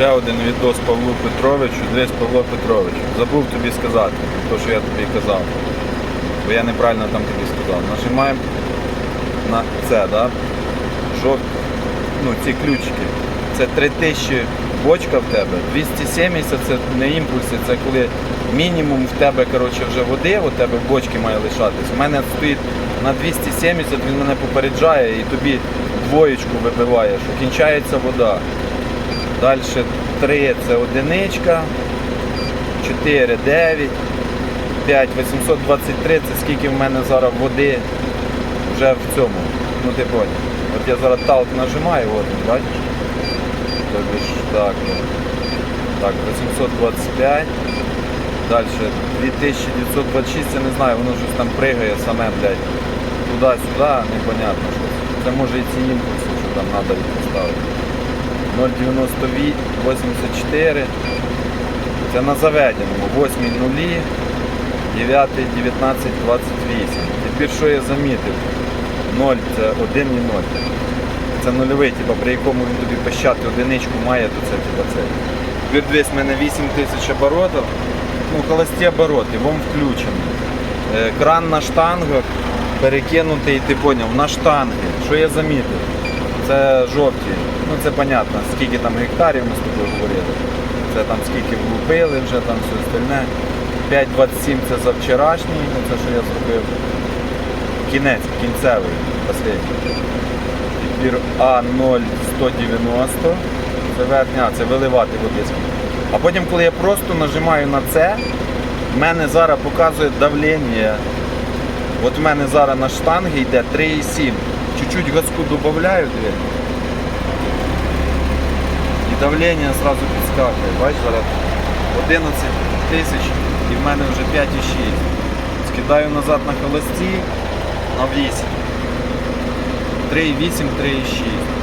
Ще один відос Павлу Петровичу, дивись Павло Петрович. Забув тобі сказати, те, що я тобі казав. Бо я неправильно там тобі сказав. Нажимаємо на це, да? Жовт, ну, ці ключики. Це 3000 бочка в тебе, 270 це не імпульси, це коли мінімум в тебе коротше, вже води, у тебе в бочці має лишатись. У мене стоїть на 270, він мене попереджає і тобі двоєчку вибиває, що кінчається вода. Далі 3 це одиничка, 4 9, 5 823 це скільки в мене зараз води вже в цьому. Ну ти поняв. От я зараз талк нажимаю, от бачиш? Тобто ж так. Так, 825. Далі 2926, я не знаю, воно щось там пригає саме, блядь. Туди-сюди, непонятно що. Це може і ці імпульси, що там треба поставити. 0,94. Це на заведеному. 8 нулі, 9, 19, 28. Тепер що я замітив? 0 це 1 і 0. Це нульовий, типу, при якому він тобі пищати одиничку має, то це типу це. Тепер дивись, в мене 8 тисяч оборотів. Ну, холості обороти, вон включений. Е, Кран на штангах перекинутий, ти поняв, на штанги. Що я замітив? Це жовті. Ну це понятно, скільки там гектарів ми з тобою говорили. Це там скільки влупили вже, там все остальне. 5,27 це за вчорашній, ну, це що я зробив. Кінець, кінцевий, останній. Тепер А0190. Це верхня, це виливати води. А потім, коли я просто нажимаю на це, в мене зараз показує давлення. От в мене зараз на штанги йде 3,7. Чуть-чуть газку додаю, дві. І давлення сразу підскакує. Бачиш, зараз 11 тисяч і в мене вже 5,6. Скидаю назад на холості на 8. 3,8, 3,6.